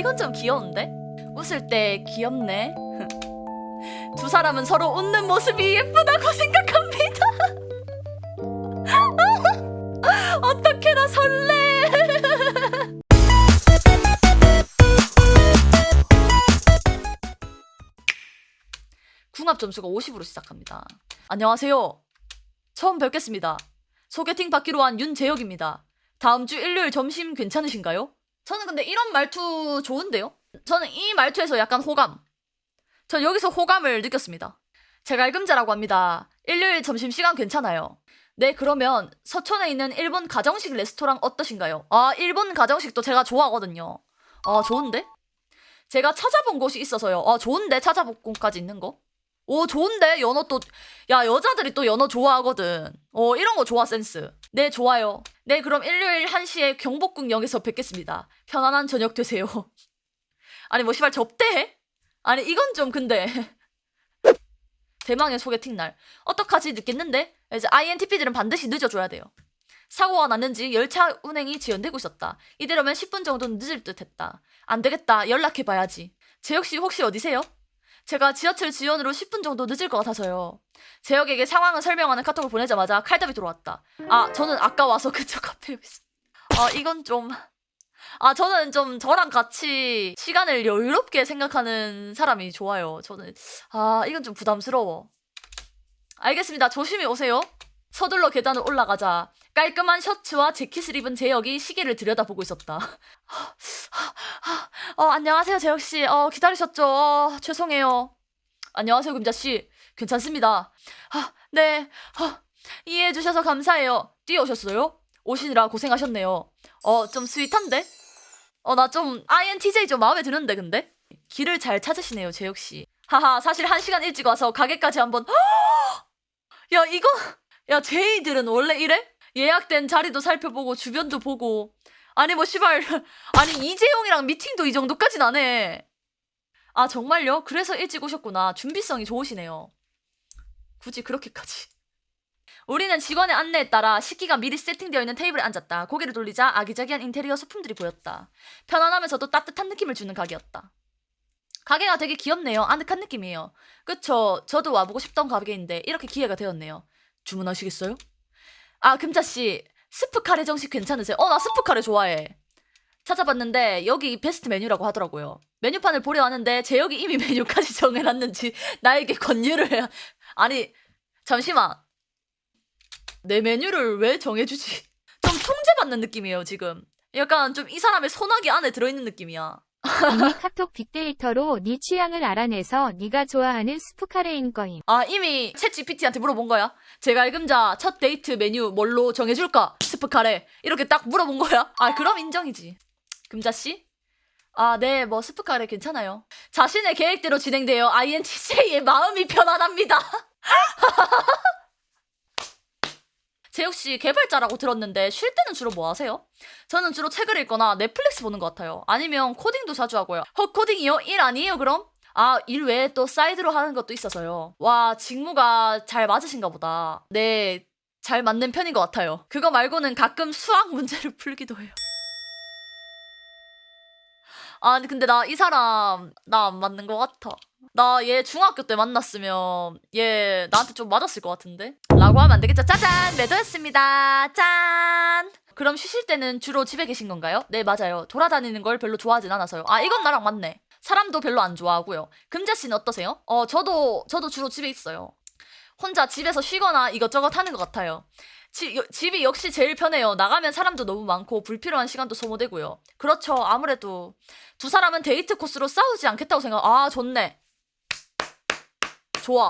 이건 좀 귀여운데? 웃을 때 귀엽네. 두 사람은 서로 웃는 모습이 예쁘다고 생각합니다. 어떻게 나 설레. 궁합 점수가 50으로 시작합니다. 안녕하세요. 처음 뵙겠습니다. 소개팅 받기로 한 윤재혁입니다. 다음 주 일요일 점심 괜찮으신가요? 저는 근데 이런 말투 좋은데요? 저는 이 말투에서 약간 호감. 전 여기서 호감을 느꼈습니다. 제가 알금자라고 합니다. 일요일 점심시간 괜찮아요. 네, 그러면 서촌에 있는 일본 가정식 레스토랑 어떠신가요? 아, 일본 가정식도 제가 좋아하거든요. 아, 좋은데? 제가 찾아본 곳이 있어서요. 아, 좋은데? 찾아본 곳까지 있는 거? 오, 좋은데? 연어 또, 야, 여자들이 또 연어 좋아하거든. 어, 이런 거 좋아, 센스. 네, 좋아요. 네, 그럼 일요일 1시에 경복궁역에서 뵙겠습니다. 편안한 저녁 되세요. 아니, 뭐, 시발, 접대? 아니, 이건 좀 근데. 대망의 소개팅 날. 어떡하지? 늦겠는데? 이제 INTP들은 반드시 늦어줘야 돼요. 사고가 났는지 열차 운행이 지연되고 있었다. 이대로면 10분 정도는 늦을 듯 했다. 안 되겠다. 연락해봐야지. 재혁씨 혹시 어디세요? 제가 지하철 지연으로 10분 정도 늦을 것 같아서요. 재혁에게 상황을 설명하는 카톡을 보내자마자 칼답이 들어왔다. 아, 저는 아까 와서 그쪽 앞에 있어. 아, 이건 좀. 아, 저는 좀 저랑 같이 시간을 여유롭게 생각하는 사람이 좋아요. 저는. 아, 이건 좀 부담스러워. 알겠습니다. 조심히 오세요. 서둘러 계단을 올라가자 깔끔한 셔츠와 재킷을 입은 재혁이 시계를 들여다보고 있었다. 어, 안녕하세요, 재혁 씨. 어, 기다리셨죠? 어, 죄송해요. 안녕하세요, 금자 씨. 괜찮습니다. 아, 네. 아, 이해해 주셔서 감사해요. 뛰어오셨어요? 오시느라 고생하셨네요. 어, 좀 스윗한데? 어, 나 좀 INTJ 좀 마음에 드는데, 근데? 길을 잘 찾으시네요, 재혁 씨. 하하, 사실 한 시간 일찍 와서 가게까지 한번 야, 이거 야, 제이들은 원래 이래? 예약된 자리도 살펴보고 주변도 보고 아니 뭐 시발 아니 이재용이랑 미팅도 이 정도까진 안 해. 아 정말요? 그래서 일찍 오셨구나. 준비성이 좋으시네요. 굳이 그렇게까지. 우리는 직원의 안내에 따라 식기가 미리 세팅되어 있는 테이블에 앉았다. 고개를 돌리자 아기자기한 인테리어 소품들이 보였다. 편안하면서도 따뜻한 느낌을 주는 가게였다. 가게가 되게 귀엽네요. 아늑한 느낌이에요. 그쵸? 저도 와보고 싶던 가게인데 이렇게 기회가 되었네요. 주문하시겠어요? 아 금자씨 스프 카레 정식 괜찮으세요? 어 나 스프 카레 좋아해. 찾아봤는데 여기 베스트 메뉴라고 하더라고요. 메뉴판을 보려 하는데 제혁이 이미 메뉴까지 정해놨는지 나에게 권유를 해. 아니 잠시만 내 메뉴를 왜 정해주지? 좀 통제받는 느낌이에요 지금. 약간 좀 이 사람의 소나기 안에 들어있는 느낌이야. 이미 카톡 빅데이터로 네 취향을 알아내서 네가 좋아하는 스프카레인 거임. 아 이미 챗 GPT한테 물어본 거야. 제가 알금자 첫 데이트 메뉴 뭘로 정해줄까? 스프 카레 이렇게 딱 물어본 거야. 아 그럼 인정이지. 금자 씨? 아 네 뭐 스프 카레 괜찮아요. 자신의 계획대로 진행되어 INTJ의 마음이 편안합니다. 재욱 씨 개발자라고 들었는데 쉴 때는 주로 뭐 하세요? 저는 주로 책을 읽거나 넷플릭스 보는 것 같아요. 아니면 코딩도 자주 하고요. 헉 코딩이요? 일 아니에요 그럼? 아, 일 외에 또 사이드로 하는 것도 있어서요. 와, 직무가 잘 맞으신가 보다. 네, 잘 맞는 편인 것 같아요. 그거 말고는 가끔 수학 문제를 풀기도 해요. 아, 근데 나 이 사람, 나 안 맞는 것 같아. 나 얘 중학교 때 만났으면 얘 나한테 좀 맞았을 것 같은데? 라고 하면 안 되겠죠? 짜잔! 매도했습니다. 짠! 그럼 쉬실 때는 주로 집에 계신 건가요? 네, 맞아요. 돌아다니는 걸 별로 좋아하진 않아서요. 아, 이건 나랑 맞네. 사람도 별로 안 좋아하고요. 금자 씨는 어떠세요? 어, 저도 저도 주로 집에 있어요. 혼자 집에서 쉬거나 이것저것 하는 것 같아요. 지, 여- 집이 역시 제일 편해요. 나가면 사람도 너무 많고 불필요한 시간도 소모되고요. 그렇죠. 아무래도 두 사람은 데이트 코스로 싸우지 않겠다고 생각. 아, 좋네. 좋아.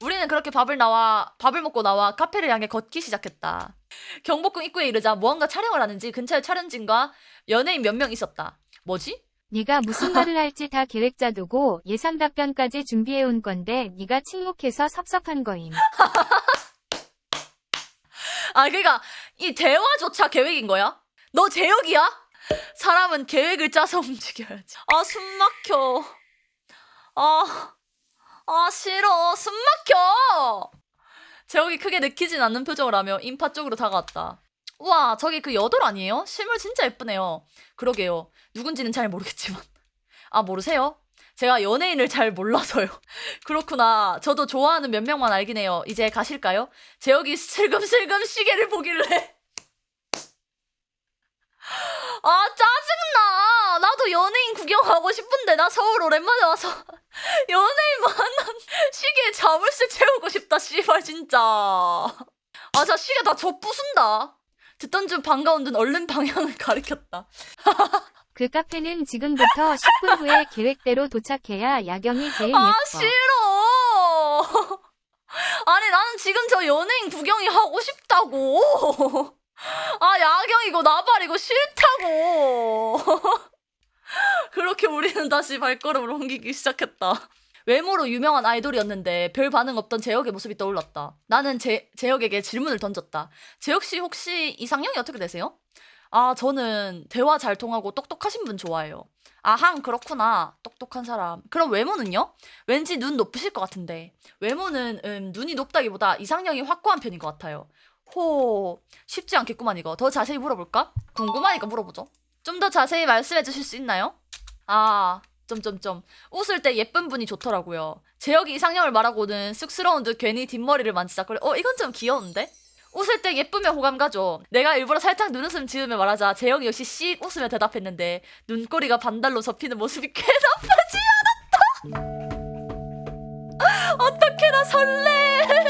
우리는 그렇게 밥을 나와 밥을 먹고 나와 카페를 향해 걷기 시작했다. 경복궁 입구에 이르자 무언가 촬영을 하는지 근처에 촬영진과 연예인 몇 명 있었다. 뭐지? 네가 무슨 말을 할지 다 계획 짜두고 예상 답변까지 준비해 온 건데 네가 침묵해서 섭섭한 거임. 아, 그러니까 이 대화조차 계획인 거야? 너 제역이야? 사람은 계획을 짜서 움직여야지. 아, 숨 막혀. 아, 아, 싫어. 숨 막혀. 제옥이 크게 느끼진 않는 표정을 하며 인파 쪽으로 다가왔다. 우와, 저기 그 여돌 아니에요? 실물 진짜 예쁘네요. 그러게요. 누군지는 잘 모르겠지만. 아, 모르세요? 제가 연예인을 잘 몰라서요. 그렇구나. 저도 좋아하는 몇 명만 알긴 해요. 이제 가실까요? 재혁이 슬금슬금 시계를 보길래. 아, 짜증나. 나도 연예인 구경하고 싶은데, 나 서울 오랜만에 와서 연예인 만난 시계에 자물쇠 채우고 싶다, 씨발, 진짜. 아, 자, 시계 다저 부순다. 듣던 중 반가운 듯 얼른 방향을 가리켰다. 그 카페는 지금부터 10분 후에 계획대로 도착해야 야경이 제일 아, 예뻐. 싫어. 아니, 나는 지금 저 연예인 구경이 하고 싶다고. 아, 야경이고 나발이고 싫다고. 그렇게 우리는 다시 발걸음을 옮기기 시작했다. 외모로 유명한 아이돌이었는데 별 반응 없던 재혁의 모습이 떠올랐다. 나는 제, 재혁에게 질문을 던졌다. 재혁 씨 혹시 이상형이 어떻게 되세요? 아, 저는 대화 잘 통하고 똑똑하신 분 좋아해요. 아항, 그렇구나. 똑똑한 사람. 그럼 외모는요? 왠지 눈 높으실 것 같은데. 외모는, 음, 눈이 높다기보다 이상형이 확고한 편인 것 같아요. 호, 쉽지 않겠구만, 이거. 더 자세히 물어볼까? 궁금하니까 물어보죠. 좀 더 자세히 말씀해 주실 수 있나요? 아, 점점점. 웃을 때 예쁜 분이 좋더라고요. 재혁이 이상형을 말하고는 쑥스러운 듯 괜히 뒷머리를 만지작거려. 어, 이건 좀 귀여운데? 웃을 때 예쁘면 호감 가죠. 내가 일부러 살짝 눈웃음 지으며 말하자 재혁이 역시 씩 웃으며 대답했는데 눈꼬리가 반달로 접히는 모습이 꽤 나쁘지 않았다. 어떻게 나 설레.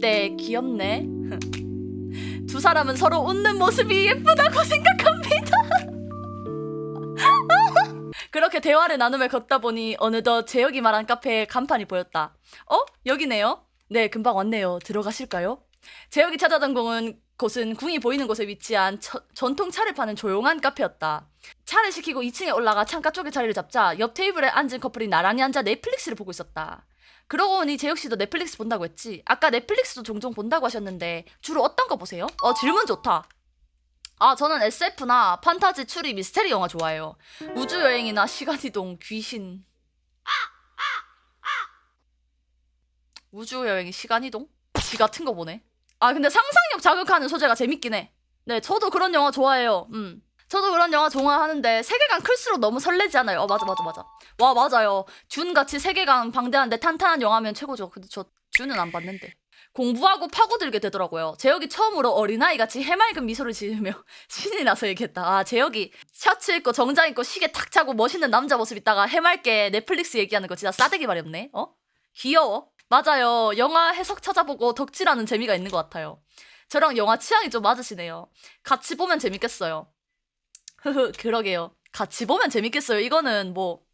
때 귀엽네. 두 사람은 서로 웃는 모습이 예쁘다고 생각합니다. 그렇게 대화를 나누며 걷다 보니 어느덧 재혁이 말한 카페에 간판이 보였다. 어? 여기네요? 네, 금방 왔네요. 들어가실까요? 재혁이 찾아던 공은 곳은 궁이 보이는 곳에 위치한 처- 전통 차를 파는 조용한 카페였다. 차를 시키고 2층에 올라가 창가 쪽에 자리를 잡자 옆 테이블에 앉은 커플이 나란히 앉아 넷플릭스를 보고 있었다. 그러고 보니 재혁 씨도 넷플릭스 본다고 했지. 아까 넷플릭스도 종종 본다고 하셨는데 주로 어떤 거 보세요? 어 질문 좋다. 아 저는 SF나 판타지 추리 미스테리 영화 좋아해요. 우주 여행이나 시간 이동, 귀신. 우주 여행이 시간 이동? 지 같은 거 보네. 아 근데 상상력 자극하는 소재가 재밌긴 해. 네 저도 그런 영화 좋아해요. 음. 저도 그런 영화 좋아하는데 세계관 클수록 너무 설레지 않아요? 어 맞아 맞아 맞아. 와 맞아요. 준 같이 세계관 방대한데 탄탄한 영화면 최고죠. 근데 저 준은 안 봤는데. 공부하고 파고들게 되더라고요. 재혁이 처음으로 어린아이 같이 해맑은 미소를 지으며 신이 나서 얘기했다. 아 재혁이 셔츠 입고 정장 입고 시계 탁 차고 멋있는 남자 모습 있다가 해맑게 넷플릭스 얘기하는 거 진짜 싸대기 말이었네. 어? 귀여워. 맞아요. 영화 해석 찾아보고 덕질하는 재미가 있는 것 같아요. 저랑 영화 취향이 좀 맞으시네요. 같이 보면 재밌겠어요. 흐흐, 그러게요. 같이 보면 재밌겠어요. 이거는 뭐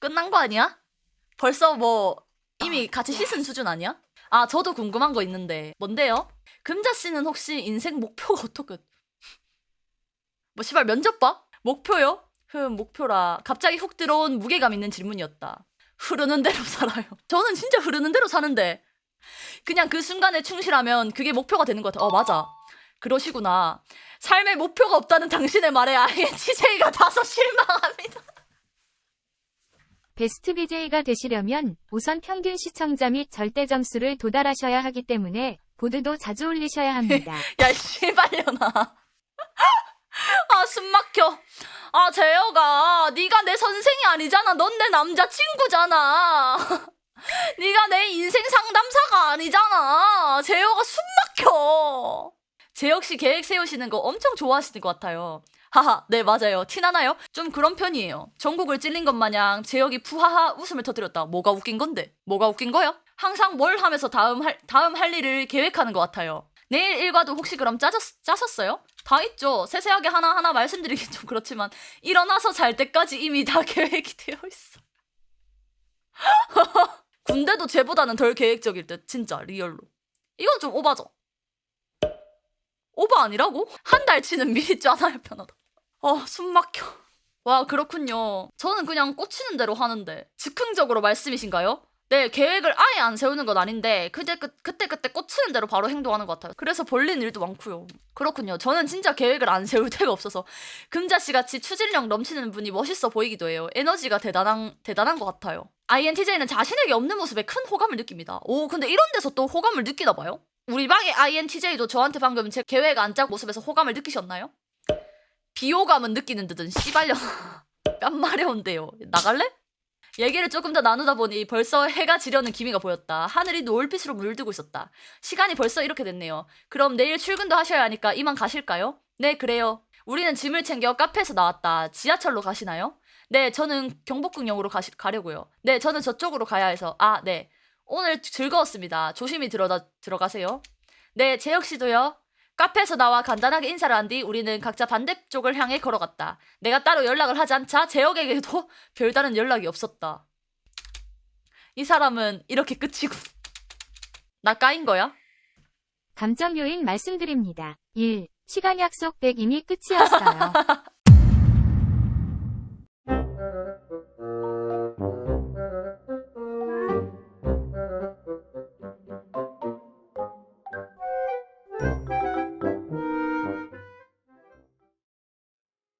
끝난 거 아니야? 벌써 뭐 이미 같이 씻은 수준 아니야? 아, 저도 궁금한 거 있는데 뭔데요? 금자 씨는 혹시 인생 목표가 어떻게? 뭐 시발 면접 봐? 목표요? 흠, 목표라. 갑자기 훅 들어온 무게감 있는 질문이었다. 흐르는 대로 살아요. 저는 진짜 흐르는 대로 사는데 그냥 그 순간에 충실하면 그게 목표가 되는 것 같아. 어, 맞아. 그러시구나. 삶의 목표가 없다는 당신의 말에 INTJ가 다소 실망합니다. 베스트 BJ가 되시려면 우선 평균 시청자 및 절대 점수를 도달하셔야 하기 때문에 보드도 자주 올리셔야 합니다. 야, 씨발려나. 아, 숨 막혀. 아, 재혁아, 네가 내 선생이 아니잖아. 넌 내 남자친구잖아. 네가 내 인생 상담사가 아니잖아. 재혁아, 숨 막혀. 재혁 씨 계획 세우시는 거 엄청 좋아하시는 것 같아요. 하하, 네, 맞아요. 티나나요? 좀 그런 편이에요. 전국을 찔린 것 마냥 재혁이 푸하하 웃음을 터뜨렸다. 뭐가 웃긴 건데? 뭐가 웃긴 거야? 항상 뭘 하면서 다음 할, 다음 할 일을 계획하는 것 같아요. 내일 일과도 혹시 그럼 짜졌, 짜셨어요? 다 있죠. 세세하게 하나하나 말씀드리긴 좀 그렇지만, 일어나서 잘 때까지 이미 다 계획이 되어 있어. 군대도 쟤보다는 덜 계획적일 듯, 진짜, 리얼로. 이건 좀 오바죠? 오바 아니라고? 한 달치는 미리 짜놔야 편하다. 어, 숨 막혀. 와, 그렇군요. 저는 그냥 꽂히는 대로 하는데. 즉흥적으로 말씀이신가요? 네, 계획을 아예 안 세우는 건 아닌데 그때 그, 그때 그때 꽂히는 대로 바로 행동하는 것 같아요. 그래서 벌린 일도 많고요. 그렇군요. 저는 진짜 계획을 안 세울 때가 없어서 금자 씨 같이 추진력 넘치는 분이 멋있어 보이기도 해요. 에너지가 대단한 대단한 것 같아요. INTJ는 자신에게 없는 모습에 큰 호감을 느낍니다. 오, 근데 이런 데서 또 호감을 느끼나 봐요? 우리 방의 INTJ도 저한테 방금 제 계획 안 짠 모습에서 호감을 느끼셨나요? 비호감은 느끼는 듯은 씨발려 뺨 마려운데요. 나갈래? 얘기를 조금 더 나누다 보니 벌써 해가 지려는 기미가 보였다. 하늘이 노을빛으로 물들고 있었다. 시간이 벌써 이렇게 됐네요. 그럼 내일 출근도 하셔야 하니까 이만 가실까요? 네, 그래요. 우리는 짐을 챙겨 카페에서 나왔다. 지하철로 가시나요? 네, 저는 경복궁역으로 가시, 가려고요. 네, 저는 저쪽으로 가야 해서. 아, 네. 오늘 즐거웠습니다. 조심히 들어다, 들어가세요. 네, 재혁 씨도요. 카페에서 나와 간단하게 인사를 한 뒤 우리는 각자 반대쪽을 향해 걸어갔다. 내가 따로 연락을 하지 않자 재혁에게도 별다른 연락이 없었다. 이 사람은 이렇게 끝이고 나 까인 거야? 감점 요인 말씀드립니다. 1. 시간 약속 100 이미 끝이었어요.